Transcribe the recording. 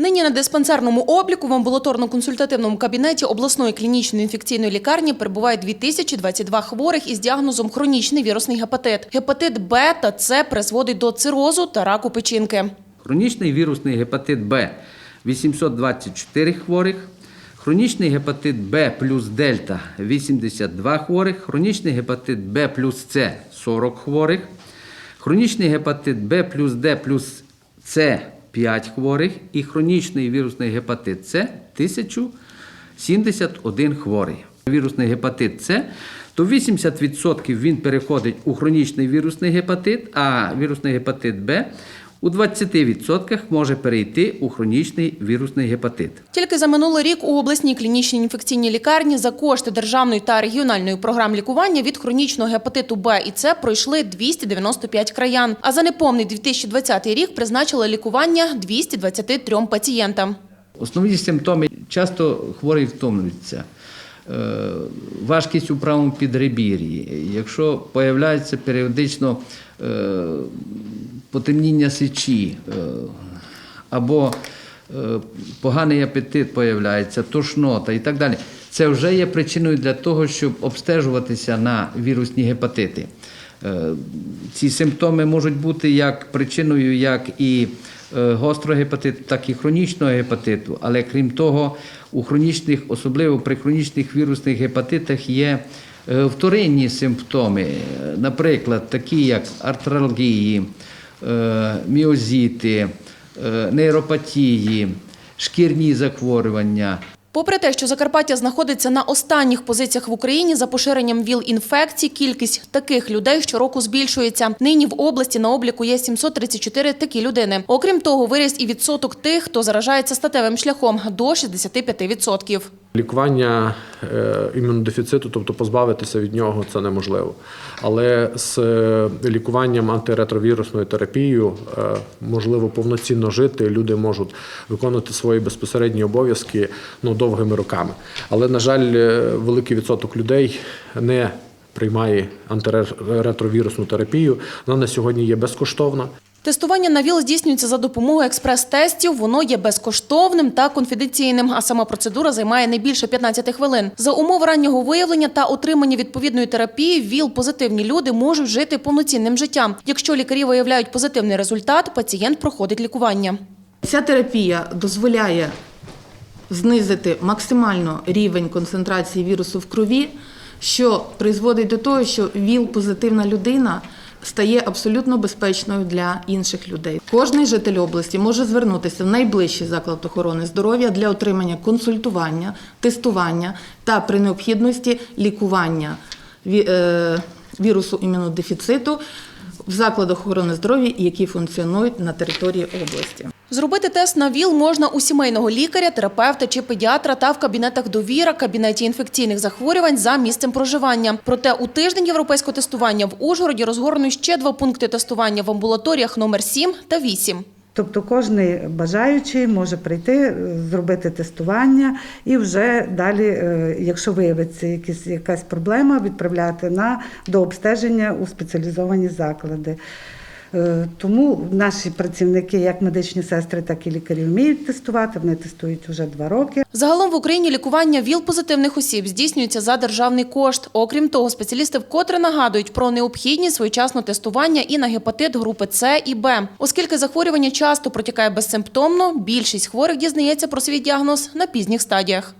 Нині на диспансерному обліку в амбулаторно-консультативному кабінеті обласної клінічної інфекційної лікарні перебуває 2022 хворих із діагнозом хронічний вірусний гепатит. Гепатит Б та С призводить до цирозу та раку печінки. Хронічний вірусний гепатит Б 824 хворих, хронічний гепатит Б плюс дельта 82 хворих, хронічний гепатит Б плюс С 40 хворих, хронічний гепатит Б плюс Д плюс С 5 хворих і хронічний вірусний гепатит С 1071 хворий. Вірусний гепатит С то 80% він переходить у хронічний вірусний гепатит, а вірусний гепатит Б у 20% може перейти у хронічний вірусний гепатит. Тільки за минулий рік у обласній клінічній інфекційній лікарні за кошти державної та регіональної програм лікування від хронічного гепатиту Б і С пройшли 295 краян. А за неповний 2020 рік призначили лікування 223 пацієнтам. Основні симптоми часто хворий втомлюється. Е, Важкість у правому підребір'ї. Якщо появляється періодично е, потемніння сечі е, або е, поганий апетит появляється, тошнота і так далі. Це вже є причиною для того, щоб обстежуватися на вірусні гепатити. Е, Ці симптоми можуть бути як причиною як і гострого гепатиту, так і хронічного гепатиту. Але крім того, у хронічних, особливо при хронічних вірусних гепатитах є вторинні симптоми, наприклад, такі як артралгії, міозіти, е, нейропатії, шкірні захворювання. Попри те, що Закарпаття знаходиться на останніх позиціях в Україні за поширенням ВІЛ-інфекцій, кількість таких людей щороку збільшується. Нині в області на обліку є 734 такі людини. Окрім того, виріс і відсоток тих, хто заражається статевим шляхом до 65%. Лікування е, імунодефіциту, тобто позбавитися від нього, це неможливо. Але з е, лікуванням антиретровірусною терапією е, можливо повноцінно жити. Люди можуть виконувати свої безпосередні обов'язки ну, довгими роками. Але, на жаль, великий відсоток людей не приймає антиретровірусну терапію. Вона на сьогодні є безкоштовна. Тестування на ВІЛ здійснюється за допомогою експрес-тестів. Воно є безкоштовним та конфіденційним, а сама процедура займає не більше 15 хвилин. За умов раннього виявлення та отримання відповідної терапії ВІЛ-позитивні люди можуть жити повноцінним життям. Якщо лікарі виявляють позитивний результат, пацієнт проходить лікування. Ця терапія дозволяє знизити максимально рівень концентрації вірусу в крові, що призводить до того, що ВІЛ-позитивна людина стає абсолютно безпечною для інших людей. Кожний житель області може звернутися в найближчий заклад охорони здоров'я для отримання консультування, тестування та при необхідності лікування е, вірусу імунодефіциту в закладах охорони здоров'я, які функціонують на території області. Зробити тест на ВІЛ можна у сімейного лікаря, терапевта чи педіатра та в кабінетах довіра, кабінеті інфекційних захворювань за місцем проживання. Проте у тиждень європейського тестування в Ужгороді розгорнуть ще два пункти тестування в амбулаторіях номер 7 та 8. Тобто кожний бажаючий може прийти, е, зробити тестування і вже далі, е, якщо виявиться якась проблема, відправляти на до обстеження у спеціалізовані заклади. Е, Тому наші працівники, як медичні сестри, так і лікарі, вміють тестувати. Вони тестують вже два роки. Загалом в Україні лікування ВІЛ-позитивних осіб здійснюється за державний кошт. Окрім того, спеціалісти вкотре нагадують про необхідність своєчасного тестування і на гепатит групи С і Б. Оскільки захворювання часто протікає безсимптомно, більшість хворих дізнається про свій діагноз на пізніх стадіях.